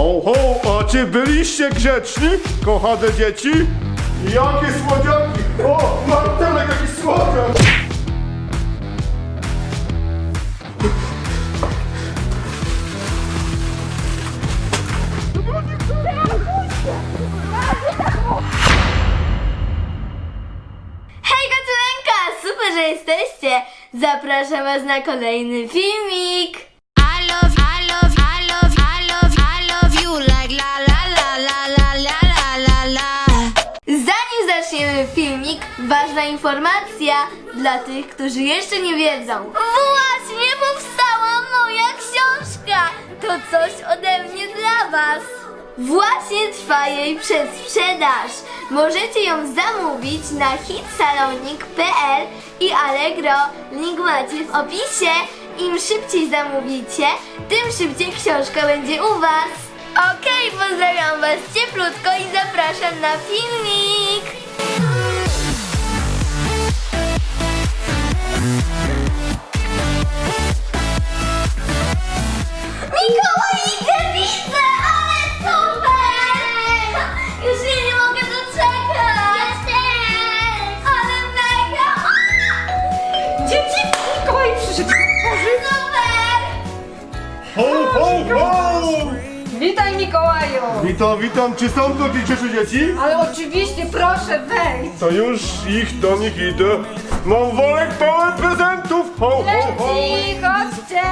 Ho, ho, a czy byliście grzeczni, kochane dzieci? Jakie słodziaki! O, Martelek, jaki słodziak! Hej Gatulenka, super, że jesteście! Zapraszam was na kolejny filmik! Ważna informacja dla tych, którzy jeszcze nie wiedzą. Właśnie powstała moja książka! To coś ode mnie dla was! Właśnie trwa jej przedsprzedaż. Możecie ją zamówić na hitsalonik.pl i Allegro. Link macie w opisie. Im szybciej zamówicie, tym szybciej książka będzie u was. Okej, pozdrawiam was cieplutko i zapraszam na filmik. Mikołaju. Witam, czy są tu dzisiejsze dzieci? Ale oczywiście proszę wejdź. To już ich do nich idę. Mam worek pełen prezentów! Ho, ho, ho! Dzieci, chodźcie.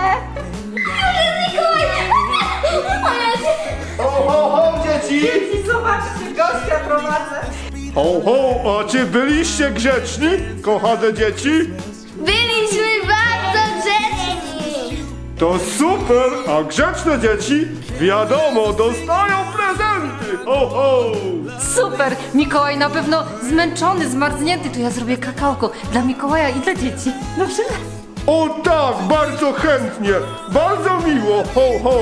Ho, ho, ho, dzieci! Dzieci, zobaczcie, gościa prowadzę. Ho, ho, a czy byliście grzeczni, kochane dzieci? Byliśmy bardzo grzeczni! To super, a grzeczne dzieci, wiadomo, dostają! Ho, ho! Super, Mikołaj na pewno zmęczony, zmarznięty. To ja zrobię kakałko dla Mikołaja i dla dzieci. Dobrze? O tak, bardzo chętnie, bardzo miło, ho, ho!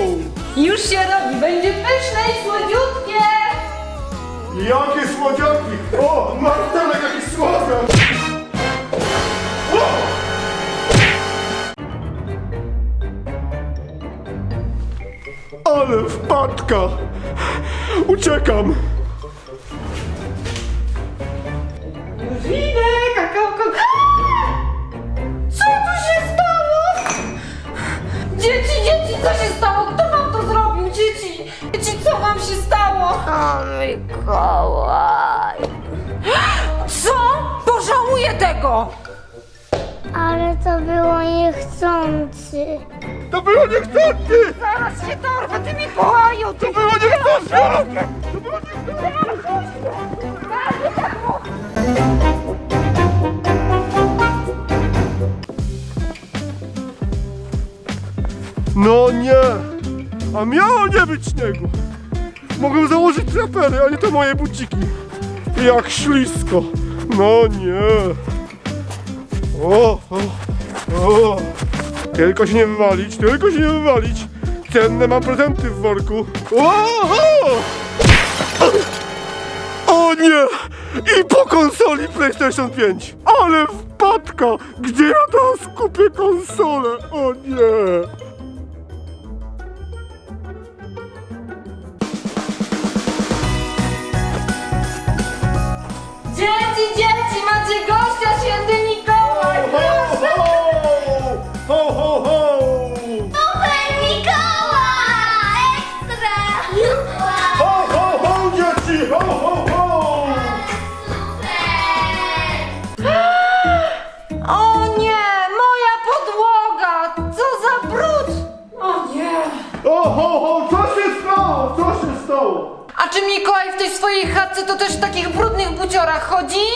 Już się robi, będzie pyszne i słodziutkie. Jakie słodziaki! O, Martelek, jaki słodziak! O! Ale wpadka! Uciekam! Już idę, kakałko. Co tu się stało? Dzieci, dzieci, co się stało? Kto wam to zrobił, dzieci? Dzieci, co wam się stało? O Mikołaj! Co? Pożałuję tego! Ale to było niechcący. To było niechcący! Zaraz się dorwę, ty Mikołaju! Ty To było niechcący! No nie! A miało nie być śniegu! Mogłem założyć trapery, a nie te moje buciki. Jak ślisko! No nie! O, o, o! Tylko się nie wywalić, tylko się nie wywalić! Cenne mam prezenty w worku! O, o! o nie! I po konsoli PlayStation 5! Ale wpadka! Gdzie ja teraz kupię konsolę? O nie! Czy Mikołaj w tej swojej chatce to też w takich brudnych buciorach chodzi?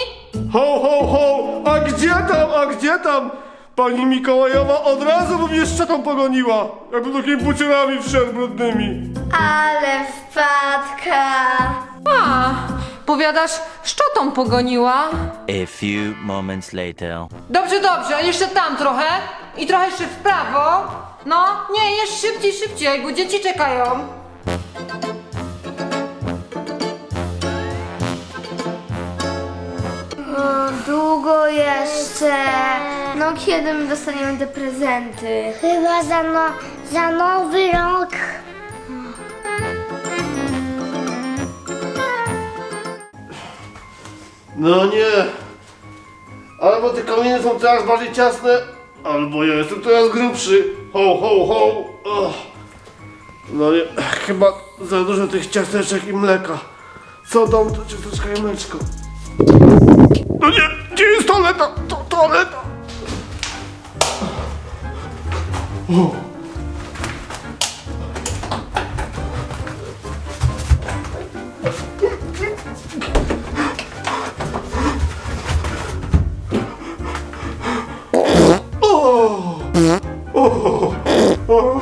Ho, ho, ho! A gdzie tam, a gdzie tam? Pani Mikołajowa od razu by mnie szczotą pogoniła, jakby takimi buciorami wszedł brudnymi. Ale wpadka! A, powiadasz, szczotą pogoniła? A few moments later. Dobrze, dobrze, a jeszcze tam trochę i trochę jeszcze w prawo. No, nie, jeszcze szybciej, szybciej, bo dzieci czekają. długo jeszcze. No kiedy my dostaniemy te prezenty? Chyba za, no, za nowy rok. No nie. Albo te kominy są coraz bardziej ciasne, albo ja jestem coraz grubszy. Ho, ho, ho. No nie, chyba za dużo tych ciasteczek i mleka. Co dom to ciasteczka i mleczko. No nie, gdzie jest toaleta? To toaleta. O. O!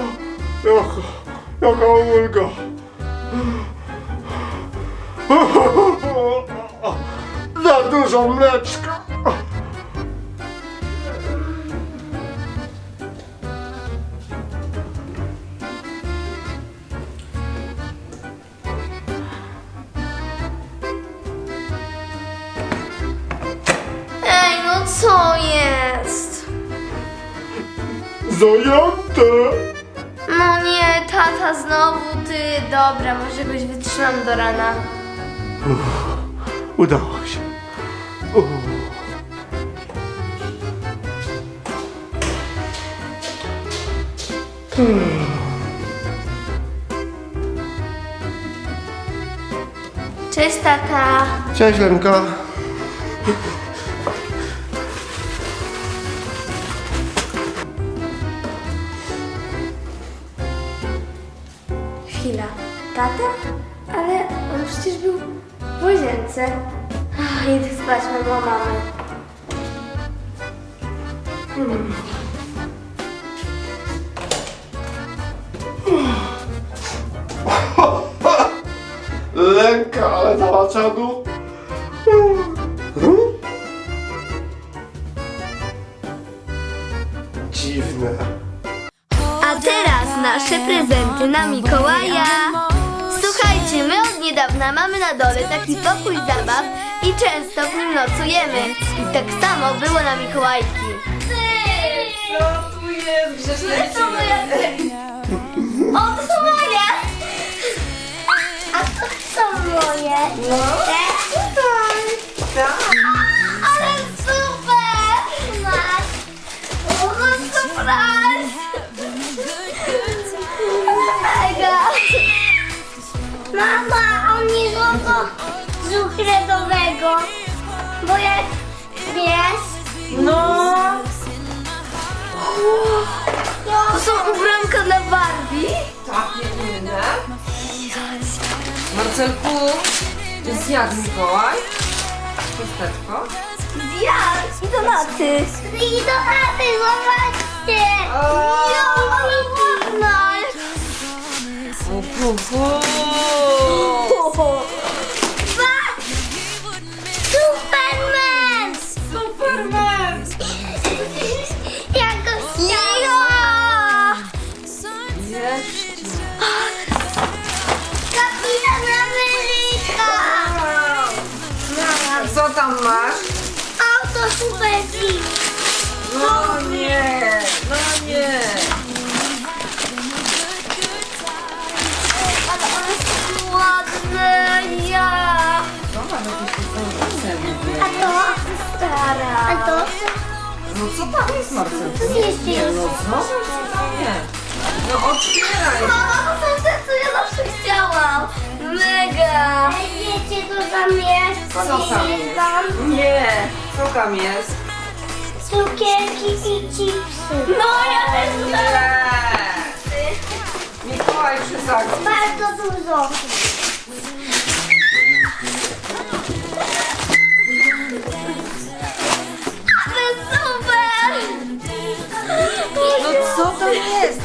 Zajęte! No nie, tata, znowu ty. Dobra, może jakoś wytrzymam do rana. Udało się. Cześć, tata. Cześć Lenka. Tata? Ale on przecież był w łazience. Ach, Idę spać, mamo, mamy. Lenka, ale dała nasze prezenty na Mikołaja. Słuchajcie, my od niedawna mamy na dole taki pokój zabaw i często w nim nocujemy. I tak samo było na Mikołajki. Co tu jest? Grzecznie To moja... O, to są moje! A to są moje. No, Te tutaj. Są ubranka dla Barbie? Takie inne. Marcelku, jest jak Mikołaj? Chusteczko. Ja! I donaty! i do chaty, zobaczcie. O! Jo, ale ładna. Fu, fu, fu. Tam masz? Auto Super. No nie, no nie. Ale one są ładne! Ja! Jakieś A to? Stara! A to? No co tam jest, Marcelku? To jest Nie, no znowu co jest? No otwieraj. Mama, to są te, co ja zawsze chciałam! Mega! Wiecie co tam jest? Co tam Powiedzieć wam? Nie, co tam jest? Cukierki i chipsy. No, ja też Nie. Mikołaj przysadził. Bardzo dużo. Ale super! No co tam jest?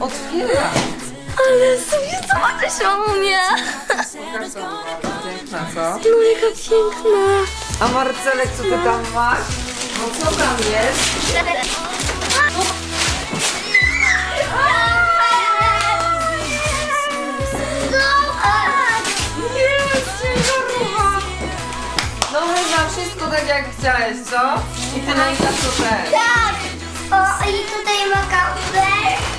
Otwieraj. Ale sobie zobaczysz, mamunia! Pokaż co była. Piękna, co? No, jaka piękna! A Marcelek, co ty tam masz? No co tam jest? No chyba wszystko tak jak chciałeś, co? I ty na co też. Tak. O, i tutaj ma kafelek.